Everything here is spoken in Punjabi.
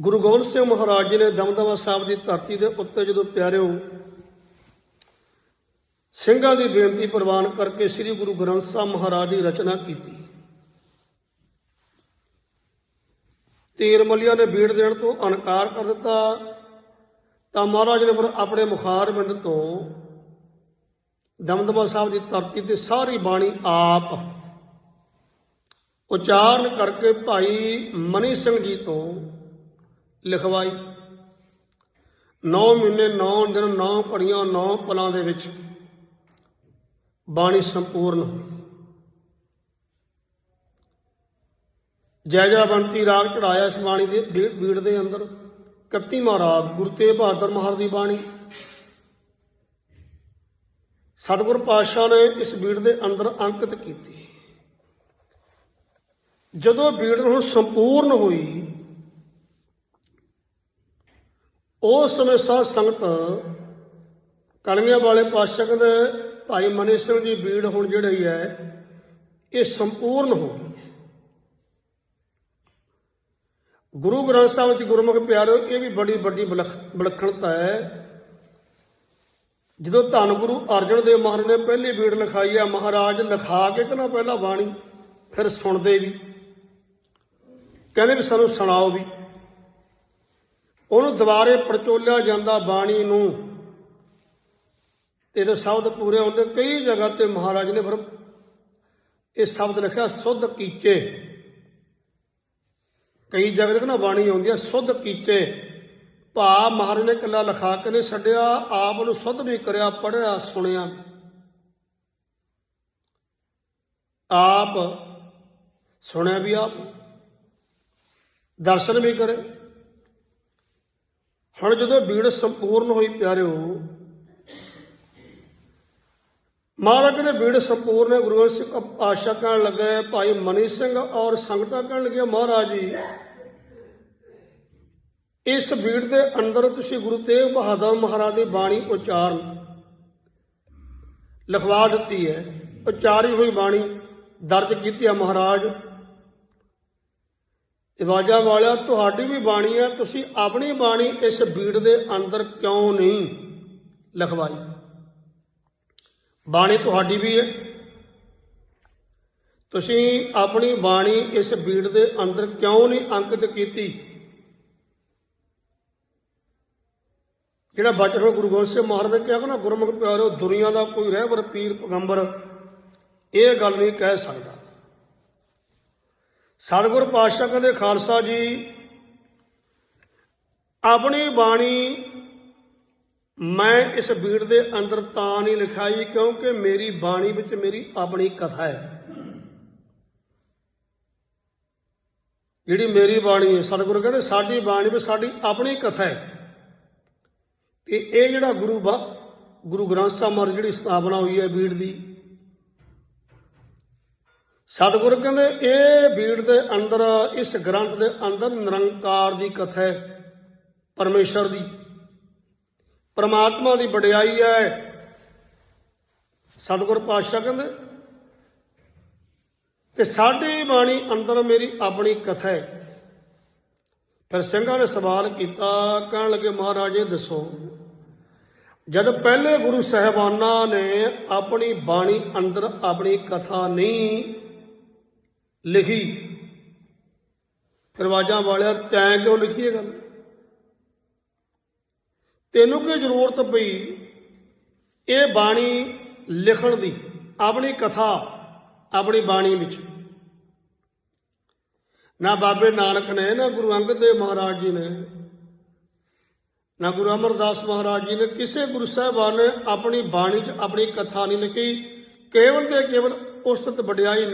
ਗੁਰੂ ਗੋਬਿੰਦ ਸਿੰਘ ਮਹਾਰਾਜ ਜੀ ਨੇ ਦਮਦਮਾ ਸਾਹਿਬ ਦੀ ਧਰਤੀ ਦੇ ਉੱਤੇ ਜਦੋਂ ਪਿਆਰਿਓ ਸਿੰਘਾਂ ਦੀ ਬੇਨਤੀ ਪ੍ਰਵਾਨ ਕਰਕੇ ਸ੍ਰੀ ਗੁਰੂ ਗ੍ਰੰਥ ਸਾਹਿਬ ਮਹਾਰਾਜ ਦੀ ਰਚਨਾ ਕੀਤੀ, ਤੀਰ ਮੱਲੀਆਂ ਨੇ ਬੀੜ ਦੇਣ ਤੋਂ ਅਨਕਾਰ ਕਰ ਦਿੱਤਾ, ਤਾਂ ਮਹਾਰਾਜ ਨੇ ਫਿਰ ਆਪਣੇ ਮੁਖਾਰ ਬਿੰਦ ਤੋਂ ਦਮਦਮਾ ਸਾਹਿਬ ਦੀ ਧਰਤੀ ਤੇ ਸਾਰੀ ਬਾਣੀ ਆਪ ਉਚਾਰਨ ਕਰਕੇ ਭਾਈ ਮਨੀ ਸਿੰਘ ਜੀ ਤੋਂ ਲਿਖਵਾਈ। 9 ਮਹੀਨੇ 9 ਦਿਨ 9 ਘੜੀਆਂ 9 ਪਲਾਂ ਦੇ ਵਿੱਚ ਬਾਣੀ ਸੰਪੂਰਨ ਹੋਈ। ਜੈ ਜੈ ਬੰਤੀ ਰਾਗ ਚੜਾਇਆ ਇਸ ਬਾਣੀ ਦੇ ਬੀੜ ਦੇ ਅੰਦਰ। 31ਵਾਂ ਰਾਗ ਗੁਰੂ ਤੇਗ ਬਹਾਦਰ ਮਹਾਰਾਜ ਦੀ ਬਾਣੀ। ਸਤਿਗੁਰ ਪਾਤਸ਼ਾਹ ਨੇ ਇਸ ਬੀੜ ਦੇ ਅੰਦਰ ਅੰਕਿਤ ਕੀਤੀ। ਜਦੋਂ ਬੀੜ ਹੁਣ ਸੰਪੂਰਨ ਹੋਈ ਉਸ ਸਮੇਂ ਸਾਧ ਸੰਗਤ ਕਲਮੀਆਂ ਵਾਲੇ ਪਾਤਸ਼ਾਹ ਦੇ ਭਾਈ ਮਨੀ ਸਿੰਘ ਦੀ ਬੀੜ ਹੁਣ ਜਿਹੜੀ ਹੈ, ਇਹ ਸੰਪੂਰਨ ਹੋ ਗਈ ਹੈ। ਗੁਰੂ ਗ੍ਰੰਥ ਸਾਹਿਬ ਵਿੱਚ ਗੁਰਮੁਖ ਪਿਆਰਿਓ, ਇਹ ਵੀ ਬੜੀ ਵੱਡੀ ਵਿਲੱਖ- ਵਿਲੱਖਣਤਾ ਹੈ। ਜਦੋਂ ਧੰਨ ਗੁਰੂ ਅਰਜਨ ਦੇਵ ਮਹਾਰਾਜ ਨੇ ਪਹਿਲੀ ਬੀੜ ਲਿਖਾਈ ਹੈ, ਮਹਾਰਾਜ, ਲਿਖਾ ਕੇ ਕਹਿੰਦਾ ਪਹਿਲਾਂ ਬਾਣੀ, ਫਿਰ ਸੁਣਦੇ ਵੀ। ਕਹਿੰਦੇ ਵੀ ਸਾਨੂੰ ਸੁਣਾਓ ਵੀ। ਉਹਨੂੰ ਦੁਬਾਰੇ ਪਰਚੋਲਿਆ ਜਾਂਦਾ ਬਾਣੀ ਨੂੰ। ਤੇ ਇਹਦੇ ਸ਼ਬਦ ਪੂਰੇ ਹੁੰਦੇ, ਕਈ ਜਗ੍ਹਾ ਤੇ ਮਹਾਰਾਜ ਨੇ ਫਿਰ ਇਹ ਸ਼ਬਦ ਲਿਖਿਆ, ਸੁੱਧ ਕੀਚੇ। ਕਈ ਜਗ੍ਹਾ ਤੇ ਨਾ ਬਾਣੀ ਆਉਂਦੀ ਹੈ ਸੁੱਧ ਕੀਚੇ। ਭਾ ਮਹਾਰਾਜ ਨੇ ਇਕੱਲਾ ਲਿਖਾ ਕੇ ਨਹੀਂ ਛੱਡਿਆ, ਆਪ ਨੂੰ ਸੁੱਧ ਵੀ ਕਰਿਆ ਪੜਿਆ ਸੁਣਿਆ। ਆਪ ਸੁਣਿਆ ਵੀ ਆਪ, ਦਰਸ਼ਨ ਵੀ ਕਰੇ। ਹੁਣ ਜਦੋਂ ਬੀੜ ਸੰਪੂਰਨ ਹੋਈ ਪਿਆਰਿਓ ਮਹਾਰਾਜ ਨੇ ਬੀੜ ਸੰਪੂਰਨ ਹੈ ਗੁਰੂ ਗ੍ਰੰਥ ਸਿੰਘ ਆਸ਼ਾ ਕਹਿਣ ਲੱਗੇ ਭਾਈ ਮਨੀ ਸਿੰਘ ਔਰ ਸੰਗਤਾਂ ਕਹਿਣ ਲੱਗੇ ਮਹਾਰਾਜ ਜੀ, ਇਸ ਬੀੜ ਦੇ ਅੰਦਰ ਤੁਸੀਂ ਗੁਰੂ ਤੇਗ ਬਹਾਦਰ ਮਹਾਰਾਜ ਦੀ ਬਾਣੀ ਉਚਾਰਨ, ਲਿਖਵਾ ਦਿੱਤੀ ਹੈ, ਉਚਾਰੀ ਹੋਈ ਬਾਣੀ ਦਰਜ ਕੀਤੀ ਹੈ ਮਹਾਰਾਜ। ਇਵਾਜਾ ਵਾਲਿਆ, ਤੁਹਾਡੀ ਵੀ ਬਾਣੀ ਹੈ, ਤੁਸੀਂ ਆਪਣੀ ਬਾਣੀ ਇਸ ਬੀੜ ਦੇ ਅੰਦਰ ਕਿਉਂ ਨਹੀਂ ਲਿਖਵਾਈ? ਬਾਣੀ ਤੁਹਾਡੀ ਵੀ ਹੈ। ਤੁਸੀਂ ਆਪਣੀ ਬਾਣੀ ਇਸ ਬੀੜ ਦੇ ਅੰਦਰ ਕਿਉਂ ਨਹੀਂ ਅੰਕਿਤ ਕੀਤੀ? ਜਿਹੜਾ ਬਚਨ ਗੁਰੂ ਗੋਬਿੰਦ ਸਿੰਘ ਮਹਾਰਾਜ ਨੇ ਕਿਹਾ ਕਿ ਨਾ, ਗੁਰਮੁਖ ਪਿਆਰੋ, ਦੁਨੀਆ ਦਾ ਕੋਈ ਰਹਿਬਰ, ਪੀਰ, ਪੈਗੰਬਰ, ਇਹ ਗੱਲ ਨਹੀਂ ਕਹਿ ਸਕਦਾ। ਸਤਿਗੁਰ ਪਾਤਸ਼ਾਹ ਕਹਿੰਦੇ, ਖਾਲਸਾ ਜੀ, ਆਪਣੀ ਬਾਣੀ ਮੈਂ ਇਸ ਬੀੜ ਦੇ ਅੰਦਰ ਤਾਂ ਨਹੀਂ ਲਿਖਾਈ, ਕਿਉਂਕਿ ਮੇਰੀ ਬਾਣੀ ਵਿੱਚ ਮੇਰੀ ਆਪਣੀ ਕਥਾ ਹੈ। ਜਿਹੜੀ ਮੇਰੀ ਬਾਣੀ ਹੈ, ਸਤਿਗੁਰੂ ਕਹਿੰਦੇ, ਸਾਡੀ ਬਾਣੀ ਵਿੱਚ ਸਾਡੀ ਆਪਣੀ ਕਥਾ ਹੈ। ਤੇ ਇਹ ਜਿਹੜਾ ਗੁਰੂ ਬਾ, ਗੁਰੂ ਗ੍ਰੰਥ ਸਾਹਿਬ ਮਹਾਰਾਜ ਜਿਹੜੀ ਸਥਾਪਨਾ ਹੋਈ ਹੈ ਬੀੜ ਦੀ ਸਤਿਗੁਰੂ ਕਹਿੰਦੇ, ਇਹ ਬੀੜ ਦੇ ਅੰਦਰ, ਇਸ ਗ੍ਰੰਥ ਦੇ ਅੰਦਰ ਨਿਰੰਕਾਰ ਦੀ ਕਥਾ ਹੈ, ਪਰਮੇਸ਼ਰ ਦੀ। ਪਰਮਾਤਮਾ ਦੀ ਵਡਿਆਈ ਹੈ। ਸਤਿਗੁਰ ਪਾਤਸ਼ਾਹ ਕਹਿੰਦੇ, ਤੇ ਸਾਡੀ ਬਾਣੀ ਅੰਦਰ ਮੇਰੀ ਆਪਣੀ ਕਥਾ ਹੈ। ਫਿਰ ਸਿੰਘਾਂ ਨੇ ਸਵਾਲ ਕੀਤਾ, ਕਹਿਣ ਲੱਗੇ, ਮਹਾਰਾਜ, ਦੱਸੋ, ਜਦ ਪਹਿਲੇ ਗੁਰੂ ਸਾਹਿਬਾਨਾਂ ਨੇ ਆਪਣੀ ਬਾਣੀ ਅੰਦਰ ਆਪਣੀ ਕਥਾ ਨਹੀਂ ਲਿਖੀ। ਫਿਰ ਆਵਾਜ਼ਾਂ ਵਾਲਿਆ, ਤੈਂ ਕਿਉਂ ਲਿਖੀ ਇਹ ਗੱਲ? ਤੈਨੂੰ ਕੀ ਜ਼ਰੂਰਤ ਪਈ ਇਹ ਬਾਣੀ ਲਿਖਣ ਦੀ? ਆਪਣੀ ਕਥਾ, ਆਪਣੀ ਬਾਣੀ ਵਿੱਚ। ਨਾ ਬਾਬੇ ਨਾਨਕ ਨੇ, ਨਾ ਗੁਰੂ ਅੰਗਦ ਦੇਵ ਮਹਾਰਾਜ ਜੀ ਨੇ, ਨਾ ਗੁਰੂ ਅਮਰਦਾਸ ਮਹਾਰਾਜ ਜੀ ਨੇ, ਕਿਸੇ ਗੁਰੂ ਸਾਹਿਬਾਨ ਨੇ ਆਪਣੀ ਬਾਣੀ 'ਚ ਆਪਣੀ ਕਥਾ ਨਹੀਂ ਲਿਖੀ। ਕੇਵਲ ਤੇ ਕੇਵਲ ਉਸਤਤ ਵਡਿਆਈ